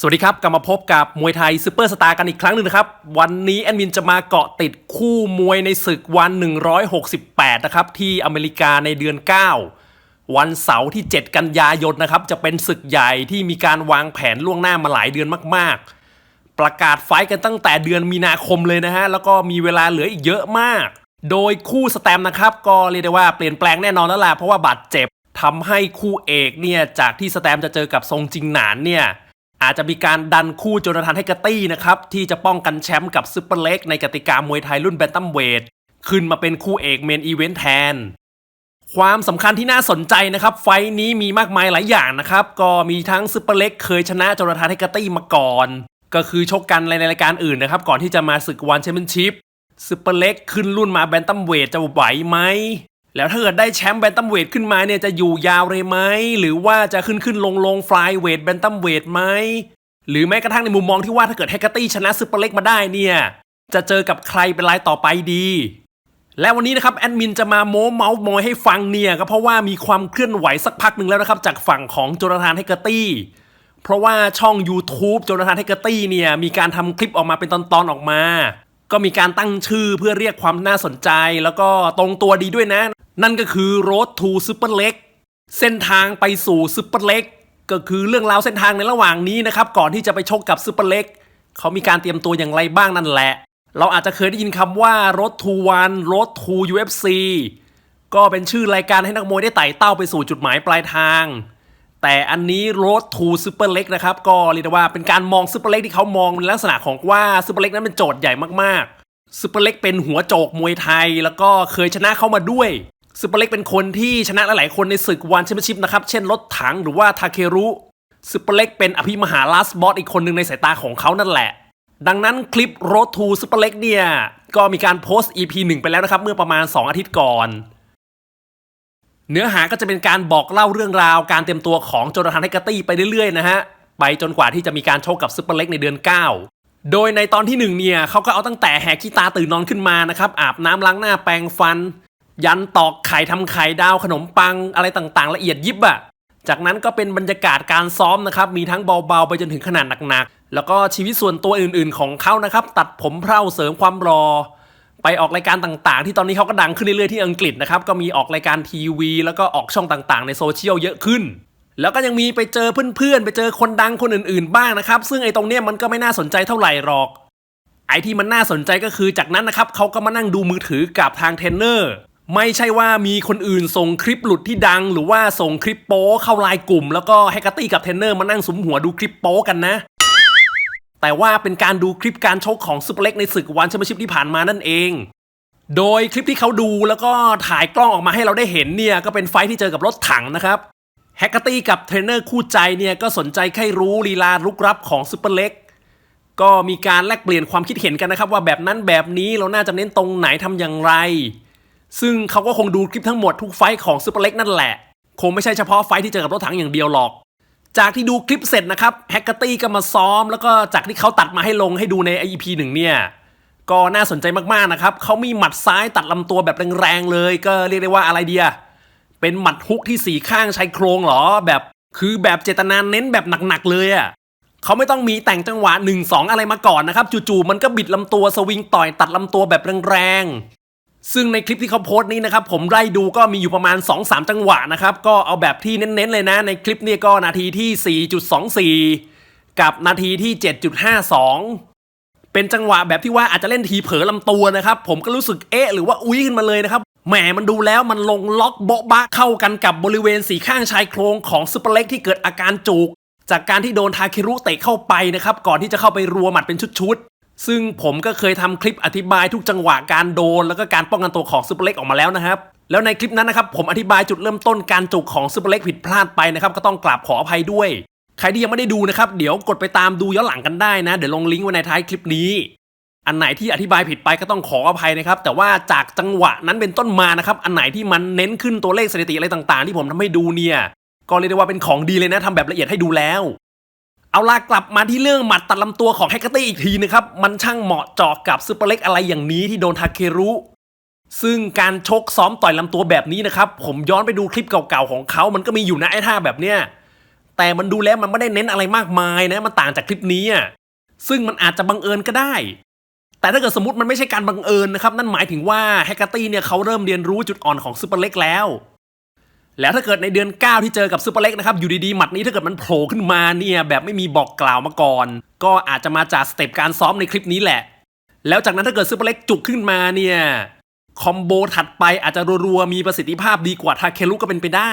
สวัสดีครับ กลับมาพบกับมวยไทยซูเปอร์สตาร์กันอีกครั้งหนึ่งนะครับ วันนี้แอดมินจะมาเกาะติดคู่มวยในศึกวัน 168 นะครับ ที่อเมริกาในเดือน 9 วันเสาร์ที่ 7 กันยายนนะครับ จะเป็นศึกใหญ่ที่มีการวางแผนล่วงหน้ามาหลายเดือนมาก ๆ ประกาศไฟท์กันตั้งแต่เดือนมีนาคมเลยนะฮะ แล้วก็มีเวลาเหลืออีกเยอะมาก โดยคู่สแตมนะครับก็เรียกได้ว่าเปลี่ยนแปลงแน่นอนแล้วล่ะเพราะว่าบาดเจ็บทำให้คู่เอกเนี่ยจากที่สแตมจะเจอกับทรงจิงหนานเนี่ย อาจจะมีการดันคู่โจนาธานให้กตี้นะครับ ที่จะป้องกันแชมป์กับซุปเปอร์เล็กในกติกามวยไทยรุ่นแบนตัมเวทขึ้นมาเป็นคู่เอกเมนอีเวนต์แทน ความสำคัญที่น่าสนใจนะครับ ไฟท์นี้มีมากมายหลายอย่างนะครับ ก็มีทั้งซุปเปอร์เล็กเคยชนะโจนาธานให้กตี้มาก่อน ก็คือชกกันในรายการอื่นนะครับ ก่อนที่จะมาศึกวันแชมเปี้ยนชิพซุปเปอร์เล็กขึ้นรุ่นมาแบนตัมเวทจะไหวไหม แล้วถ้าเกิดได้แชมป์แบนตัมเวทขึ้นมาเนี่ยจะอยู่ยาวเลยไหม หรือว่าจะขึ้นขึ้นลงลงฟลายเวทแบนตัมเวทไหม หรือแม้กระทั่งในมุมมองที่ว่าถ้าเกิดแฮกเกอร์ตี้ชนะซุปเปอร์เล็กมาได้เนี่ย จะเจอกับใครเป็นรายต่อไปดี และวันนี้นะครับแอดมินจะมาโม้เมาส์มอยให้ฟังเนี่ยก็เพราะว่ามีความเคลื่อนไหวสักพักหนึ่งแล้วนะครับจากฝั่งของโจนาธานแฮกเกอร์ตี้เพราะว่าช่อง YouTube โจนาธานแฮกเกอร์ตี้เนี่ยมีการทำคลิปออกมาเป็นตอนๆออกมาก็มีการตั้งชื่อเพื่อเรียกความน่าสนใจ แล้วก็ตรงตัวดีด้วยนะ นั่นก็คือ Road to Super Leg เส้นทางไปสู่ซุปเปอร์เล็กก็คือเรื่องราวเส้นทางในระหว่างนี้นะครับ ก่อนที่จะไปชกกับซุปเปอร์เล็กเขามีการเตรียมตัวอย่างไรบ้างนั่นแหละ เราอาจจะเคยได้ยินคำว่า Road to One Road to UFC ก็เป็นชื่อรายการให้นักมวยได้ไต่เต้าไปสู่จุดหมายปลายทาง แต่อันนี้ Road to Super Leg นะครับ ก็เรียกว่าเป็นการมองซุปเปอร์เล็กที่เขามองในลักษณะของว่าซุปเปอร์เล็กนั้นเป็นโจทย์ใหญ่มากๆซุปเปอร์เล็กเป็นหัวโจกมวยไทย แล้วก็เคยชนะเข้ามาด้วย ซูเปอร์เล็กเป็นคนที่ชนะหลายๆคนในศึกวันแชมเปี้ยนชิพนะครับ เช่นรถถังหรือว่าทาเครุซูเปอร์เล็กเป็นอภิมหาลาสบอสอีกคนหนึ่งในสายตาของเขานั่นแหละ ดังนั้นคลิป Road to ซูเปอร์เล็กเนี่ย ก็มีการโพสต์ EP 1 ไปแล้วนะครับ เมื่อประมาณ 2 อาทิตย์ก่อน เนื้อหาก็จะเป็นการบอกเล่าเรื่องราวการเตรียมตัวของโจนาธานไฮกตี้ไปเรื่อยๆนะฮะไปจนกว่าที่จะมีการโชคกับซูเปอร์เล็กในเดือน 9โดยในตอนที่หนึ่งเนี่ยเขาก็เอาตั้งแต่แหกขี้ตาตื่นนอนขึ้นมานะครับอาบน้ำล้างหน้าแปรงฟัน ยันตอกไข่ทำไข่ดาวขนมปังอะไรต่างๆ ละเอียดยิบอะจากนั้นก็เป็นบรรยากาศการซ้อมนะครับ มีทั้งเบาๆ ไปจนถึงขนาดหนักๆ แล้วก็ชีวิตส่วนตัวอื่นๆ ของเขานะครับ ตัดผมเพร่าเสริมความรอ ไปออกรายการต่างๆ ที่ตอนนี้เขาก็ดังขึ้นเรื่อยๆ ที่อังกฤษนะครับ ก็มีออกรายการทีวี แล้วก็ออกช่องต่างๆ ในโซเชียลเยอะขึ้น แล้วก็ยังมีไปเจอเพื่อนๆ ไปเจอคนดังคนอื่นๆ บ้างนะครับ ซึ่งไอ้ตรงเนี้ยมันก็ไม่น่าสนใจเท่าไหร่หรอก ไอ้ที่มันน่าสนใจก็คือจากนั้นนะครับเขาก็มานั่งดูมือถือกับทางเทรนเนอร์ ไม่ใช่ว่ามีคนอื่นส่งคลิปหลุดที่ดัง หรือว่าส่งคลิปโป๊เข้าไลน์กลุ่ม แล้วก็แฮกเกอร์ตี้กับเทรนเนอร์มานั่งสุมหัวดูคลิปโป๊กันนะ แต่ว่าเป็นการดูคลิปการชกของซูเปอร์เล็กในศึกวันแชมเปี้ยนชิพที่ผ่านมานั่นเอง โดยคลิปที่เขาดูแล้วก็ถ่ายกล้องออกมาให้เราได้เห็นเนี่ยก็เป็นไฟท์ที่เจอกับรถถังนะครับแฮกเกอร์ตี้กับเทรนเนอร์คู่ใจเนี่ยก็สนใจแค่รู้ลีลาลุกรับของซูเปอร์เล็กก็มีการแลกเปลี่ยนความคิดเห็นกันนะครับ ว่าแบบนั้นแบบนี้เราน่าจะเน้นตรงไหนทำอย่างไร ซึ่งเขาก็คงดูคลิปทั้งหมดทุกไฟของซูเปอร์เล็กนั่นแหละ คงไม่ใช่เฉพาะไฟที่เจอกับรถถังอย่างเดียวหรอก จากที่ดูคลิปเสร็จนะครับแฮกเกอร์ตี้ก็มาซ้อม แล้วก็จากที่เขาตัดมาให้ลงให้ดูใน EP หนึ่งเนี่ยก็น่าสนใจมากๆนะครับเขามีหมัดซ้ายตัดลำตัวแบบแรงๆเลย ก็เรียกได้ว่าอะไรเดียเป็นหมัดฮุกที่สีข้างชายโครงหรอแบบคือแบบเจตนาเน้นแบบหนักๆเลยอะ่ะเขาไม่ต้องมีแต่งจังหวะ1 2 อะไรมาก่อนนะครับ จู่ๆมันก็บิดลำตัวสวิงต่อยตัดลำตัวแบบแรง ซึ่งในคลิปที่เขาโพสต์นี้นะครับผมไล่ดูก็มีอยู่ประมาณ 2-3 จังหวะนะครับก็เอาแบบที่เน้นๆเลยนะ ในคลิปนี้ก็นาทีที่ 4.24 กับนาทีที่ 7.52 เป็นจังหวะแบบที่ว่าอาจจะเล่นทีเผลอลำตัวนะครับ ผมก็รู้สึกเอ๊ะหรือว่าอุ้ยขึ้นมาเลยนะครับแหมมันดูแล้วมันลงล็อกโบ๊ะบะเข้ากันกับบริเวณสีข้างชายโครงของซูเปอร์เล็กที่เกิดอาการจุกจากการที่โดนทาเครุเตะเข้าไปนะครับก่อนที่จะเข้าไปรัวหมัดเป็นชุด ซึ่งผมก็เคยทำคลิปอธิบายทุกจังหวะการโดน แล้วก็การป้องกันตัวของซูเปอร์เล็กออกมาแล้วนะครับ แล้วในคลิปนั้นนะครับผมอธิบายจุดเริ่มต้นการจุกของซูเปอร์เล็กผิดพลาดไปนะครับก็ต้องกราบขออภัยด้วย ใครที่ยังไม่ได้ดูนะครับเดี๋ยวกดไปตามดูย้อนหลังกันได้นะ เดี๋ยวลงลิงก์ไว้ในท้ายคลิปนี้ อันไหนที่อธิบายผิดไปก็ต้องขออภัยนะครับแต่ว่าจากจังหวะนั้นเป็นต้นมานะครับอันไหนที่มันเน้นขึ้นตัวเลขสถิติอะไรต่างๆ ที่ผมทำให้ดูเนี่ยก็เรียกได้ว่าเป็นของดีเลยนะทำแบบละเอียดให้ดูแล้ว เอาล่ะกลับมาที่เรื่องหมัดตัดลำตัวของแฮกเกอร์ตี้อีกทีนะครับ มันช่างเหมาะเจาะกับซูเปอร์เล็กอะไรอย่างนี้ที่โดนทาเครุซึ่งการชกซ้อมต่อยลำตัวแบบนี้นะครับ ผมย้อนไปดูคลิปเก่าๆของเขา มันก็มีอยู่นะไอ้ท่าแบบเนี้ยแต่มันดูแล้วมันไม่ได้เน้นอะไรมากมายนะมันต่างจากคลิปนี้อะซึ่งมันอาจจะบังเอิญก็ได้ แต่ถ้าเกิดสมมติมันไม่ใช่การบังเอิญนะครับ นั่นหมายถึงว่าแฮกเกอร์ตี้เนี่ยเขาเริ่มเรียนรู้จุดอ่อนของซูเปอร์เล็กแล้ว แล้วถ้าเกิดในเดือน 9 ที่เจอกับซูเปอร์เล็กนะครับ อยู่ดีๆ หมัดนี้ถ้าเกิดมันโผล่ขึ้นมาเนี่ย แบบไม่มีบอกกล่าวมาก่อน ก็อาจจะมาจากสเต็ปการซ้อมในคลิปนี้แหละ แล้วจากนั้นถ้าเกิดซูเปอร์เล็กจุกขึ้นมาเนี่ย คอมโบถัดไปอาจจะรัวๆ มีประสิทธิภาพดีกว่าทาเคลุก็เป็นไปได้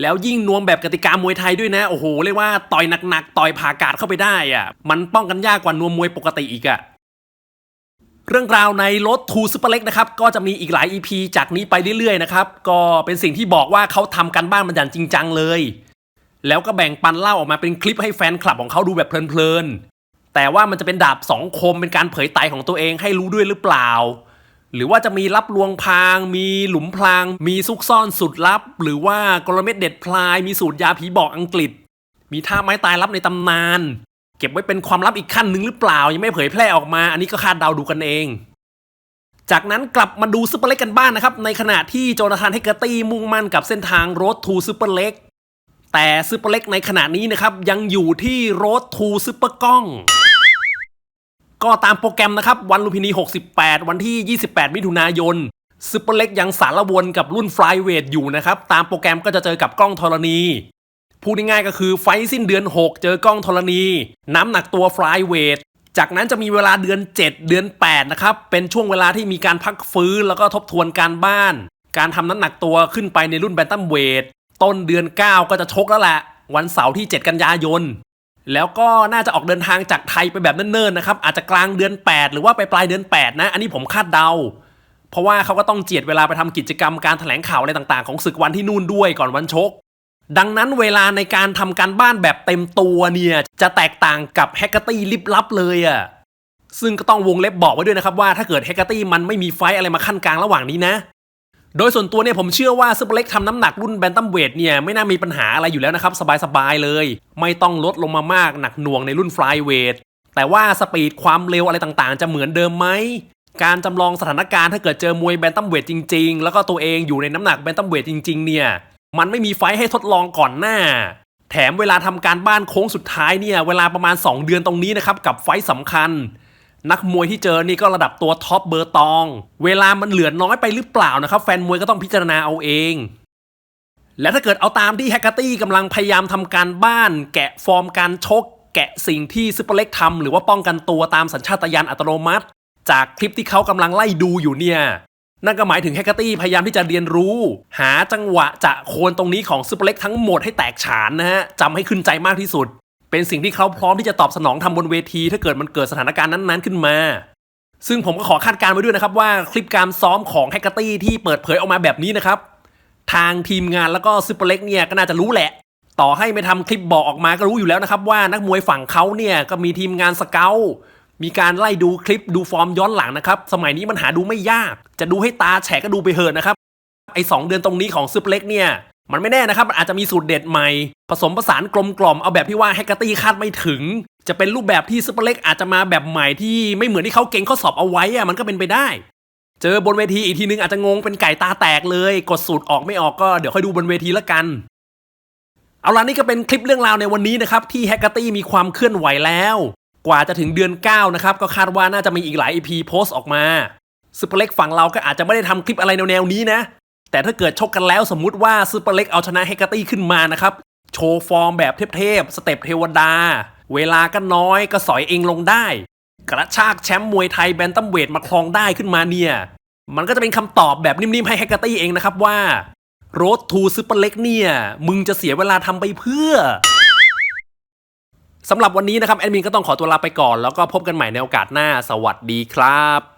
แล้วยิ่งนวมแบบกติกามวยไทยด้วยนะ โอ้โห เรียกว่าต่อยหนักๆ ต่อยผ่ากาดเข้าไปได้อะมันป้องกันยากกว่านวมมวยปกติอีกอะ เรื่องราวในรถทูซูเปอร์เล็กนะครับก็จะมีอีกหลาย EP จากนี้ไปเรื่อยๆนะครับก็เป็นสิ่งที่บอกว่าเขาทำกันบ้านมันอย่างจริงจังเลย แล้วก็แบ่งปันเล่าออกมาเป็นคลิปให้แฟนคลับของเขาดูแบบเพลินๆแต่ว่ามันจะเป็นดาบสองคมเป็นการเผยไตของตัวเองให้รู้ด้วยหรือเปล่า หรือว่าจะมีลับลวงพราง มีหลุมพราง มีซุกซ่อนสุดลับ หรือว่ากลเม็ดเด็ดพลาย มีสูตรยาผีบอกอังกฤษ มีท่าไม้ตายลับในตำนาน ก็บไว้เป็นความลับอีกขั้นหนึ่งหรือเปล่า ยังไม่เผยแพร่ออกมา อันนี้ก็คาดเดาดูกันเอง จากนั้นกลับมาดูซูเปอร์เล็กกันบ้างนะครับ ในขณะที่โจนาธานเฮกเกอร์ตี้มุ่งมั่นกับเส้นทางโรดทูซูเปอร์เล็กแต่ซูเปอร์เล็กในขณะนี้นะครับ ยังอยู่ที่โรดทูซูเปอร์กล้องก็ตามโปรแกรมนะครับ วันลุมพินี 68 วันที่ 28 มิถุนายนซูเปอร์เล็กยังสารวนกับรุ่นฟลายเวทอยู่นะครับ ตามโปรแกรมก็จะเจอกับกล้องธรณี พูดง่ายๆก็คือไฟสิ้นเดือน 6 เจอกล้องธรณี น้ำหนักตัวฟลายเวทจากนั้นจะมีเวลาเดือน 7 เดือน 8 นะครับ เป็นช่วงเวลาที่มีการพักฟื้นแล้วก็ทบทวนการบ้าน การทำน้ำหนักตัวขึ้นไปในรุ่นแบนตัมเวทต้นเดือน 9 ก็จะชกแล้วแหละ วันเสาร์ที่ 7 กันยายน แล้วก็น่าจะออกเดินทางจากไทยไปแบบเนิ่นๆนะครับ อาจจะกลางเดือน 8 หรือว่าไปปลายเดือน 8 นะ อันนี้ผมคาดเดา เพราะว่าเขาก็ต้องเจียดเวลาไปทำกิจกรรมการแถลงข่าวอะไรต่างๆ ของศึกวันที่นู่นด้วยก่อนวันชก ดังนั้นเวลาในการทำการบ้านแบบเต็มตัวเนี่ย จะแตกต่างกับแฮกเกอร์ตี้ลิบลับเลยอะ่ะซึ่งก็ต้องวงเล็บบอกไว้ด้วยนะครับว่าถ้าเกิดแฮกเกอร์ตี้มันไม่มีไฟอะไรมาขั้นกลางระหว่างนี้นะ โดยส่วนตัวเนี่ยผมเชื่อว่าซูเปอร์เล็กทำน้ำหนักรุ่นแบนตัมเวทเนี่ยไม่น่ามีปัญหาอะไรอยู่แล้วนะครับ สบายๆเลย ไม่ต้องลดลงมามากหนักหน่วงในรุ่นฟลายเวทแต่ว่าสปีดความเร็วอะไรต่างๆ จะเหมือนเดิมไหมการจำลองสถานการณ์ถ้าเกิดเจอมวยแบนตัมเวทจริง ๆ แล้วก็ตัวเองอยู่ในน้ำหนักแบนตัมเวทจริง ๆ เนี่ย มันไม่มีไฟให้ทดลองก่อนหน้า แถมเวลาทำการบ้านโค้งสุดท้ายเนี่ย เวลาประมาณ 2 เดือนตรงนี้นะครับ กับไฟสำคัญ นักมวยที่เจอนี่ก็ระดับตัวท็อปเบอร์ตอง เวลามันเหลือน้อยไปหรือเปล่านะครับ แฟนมวยก็ต้องพิจารณาเอาเอง และถ้าเกิดเอาตามที่แฮกเกอร์ตี้กำลังพยายามทำการบ้าน แกะฟอร์มการชก แกะสิ่งที่ซูเปอร์เล็กทำหรือว่าป้องกันตัวตามสัญชาตญาณอัตโนมัติ จากคลิปที่เขากำลังไล่ดูอยู่เนี่ย นั่นก็หมายถึงแฮกเกอร์ตี้พยายามที่จะเรียนรู้ หาจังหวะจะโคนตรงนี้ของซูเปอร์เล็กทั้งหมดให้แตกฉานนะฮะจำให้ขึ้นใจมากที่สุด เป็นสิ่งที่เขาพร้อมที่จะตอบสนองทำบนเวที ถ้าเกิดมันเกิดสถานการณ์นั้นๆขึ้นมา ซึ่งผมก็ขอคาดการณ์ไว้ด้วยนะครับว่าคลิปการซ้อมของแฮกเกอร์ตี้ที่เปิดเผยออกมาแบบนี้นะครับทางทีมงานแล้วก็ซูเปอร์เล็กเนี่ยก็น่าจะรู้แหละ ต่อให้ไม่ทำคลิปบอกออกมาก็รู้อยู่แล้วนะครับว่านักมวยฝั่งเขาเนี่ยก็มีทีมงานสเกล มีการไล่ดูคลิปดูฟอร์มย้อนหลังนะครับ สมัยนี้มันหาดูไม่ยาก จะดูให้ตาแฉะก็ดูไปเถอะนะครับ ไอ้สองเดือนตรงนี้ของซูเปอร์เล็กเนี่ย มันไม่แน่นะครับ มันอาจจะมีสูตรเด็ดใหม่ ผสมผสานกลมกล่อมเอาแบบที่ว่าแฮกเกอร์ตี้คาดไม่ถึง จะเป็นรูปแบบที่ซูเปอร์เล็กอาจจะมาแบบใหม่ที่ไม่เหมือนที่เขาเก่งข้อสอบเอาไว้อะมันก็เป็นไปได้ เจอบนเวทีอีกทีนึงอาจจะงงเป็นไก่ตาแตกเลย กดสูตรออกไม่ออกก็เดี๋ยวค่อยดูบนเวทีละกันเอาล่ะนี่ก็เป็นคลิปเรื่องราวในวันนี้นะครับที่แฮกเกอร์ตี้มีความเคลื่อนไหวแล้ว กว่าจะถึงเดือน 9 นะครับ ก็คาดว่าน่าจะมีอีกหลาย EP โพสต์ออกมาซูเปอร์เล็กฝั่งเราก็อาจจะไม่ได้ทำคลิปอะไรแนวๆนี้นะ แต่ถ้าเกิดชกกันแล้วสมมุติว่าซูเปอร์เล็กเอาชนะแฮกเกอร์ตี้ขึ้นมานะครับ โชว์ฟอร์มแบบเทพๆสเต็ปเทวดา เวลาก็น้อยก็สอยเองลงได้ กระชากแชมป์มวยไทยแบนตัมเวทมาครองได้ขึ้นมาเนี่ย มันก็จะเป็นคำตอบแบบนิ่มๆให้แฮกเกอร์ตี้เองนะครับว่าโรดทูซูเปอร์เล็กเนี่ย มึงจะเสียเวลาทำไปเพื่อ สำหรับวันนี้นะครับแอดมินก็ต้องขอตัวลาไปก่อน แล้วก็พบกันใหม่ในโอกาสหน้า สวัสดีครับ